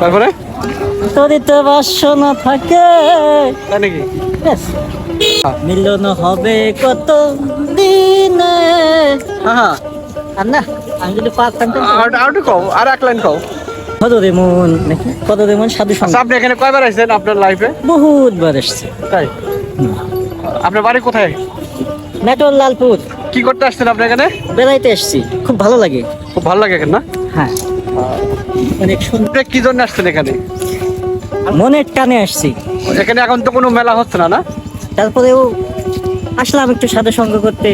তারপরে? যদি তো বাসনা থাকে। নাকি? ব্যাস। মিলন হবে কত দিনে। হ্যাঁ আর না আমি যদি পারতাম আর কও আর এক লাইন কও কত দেমন নাকি? কত দেমন সাধু সঙ্গ আপনি এখানে কয়বার আইছেন আপনার লাইফে বহুত বার এসছে। তাই? আপনার বাড়ি কোথায়? মেটল লালপুর। কি করতে আসছেন আপনি এখানে? বেড়াইতে এসেছি। খুব ভালো লাগে। খুব ভালো লাগে এখানে না? হ্যাঁ। অনেক সুন্দর। কি জন্য আসছেন এখানে? মনের টানে আসছি। এখানে এখন তো কোনো মেলা হচ্ছে না না? তারপরেও আসলাম একটু সাথে সঙ্গ করতে।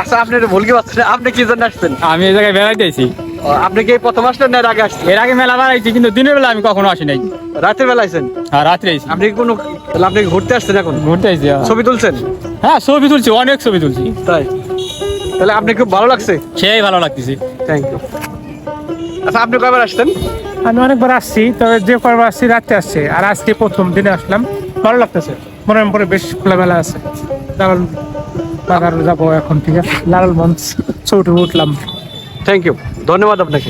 আচ্ছা আপনি ভুল কি পাচ্ছেন আপনি কি জন্য আসছেন? আমি এই জায়গায় বেড়াইতে ও, আপনি কি প্রথম আসলেন না এর আগে আসছেন? এর আগে মেলা বেড়াইছি কিন্তু দিনের বেলা আমি কখনো আসি নাই। রাতের বেলা আইছেন? আর রাত্রে আইছি। আপনি কি কোনো তাহলে আপনি কি ঘুরতে আসছেন এখন? ঘুরতে আইছি হ্যাঁ। ছবি তুলছেন? হ্যাঁ ছবি তুলছি অনেক ছবি তুলছি। তাই। তাহলে আপনি খুব ভালো লাগছে? সেই ভালো লাগতেছে। থ্যাংক ইউ আচ্ছা আপনি কয়বার আসছেন? আমি অনেকবার আসছি তবে যে কয়বার আসছি রাত্রে আসছে। আর আজকে প্রথম দিনে আসলাম। ভালো লাগতেছে। মনের পরে বেশ খোলামেলা আছে। লাল বাগান যাব এখন ঠিক আছে? লাল মঞ্চ চৌটে উঠলাম। থ্যাংক ইউ ধন্যবাদ আপনাকে।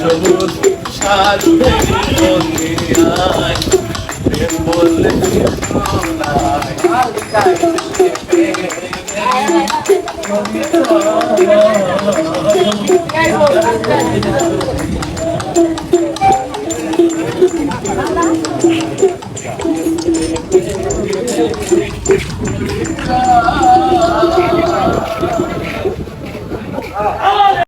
সবুজ সার Oh.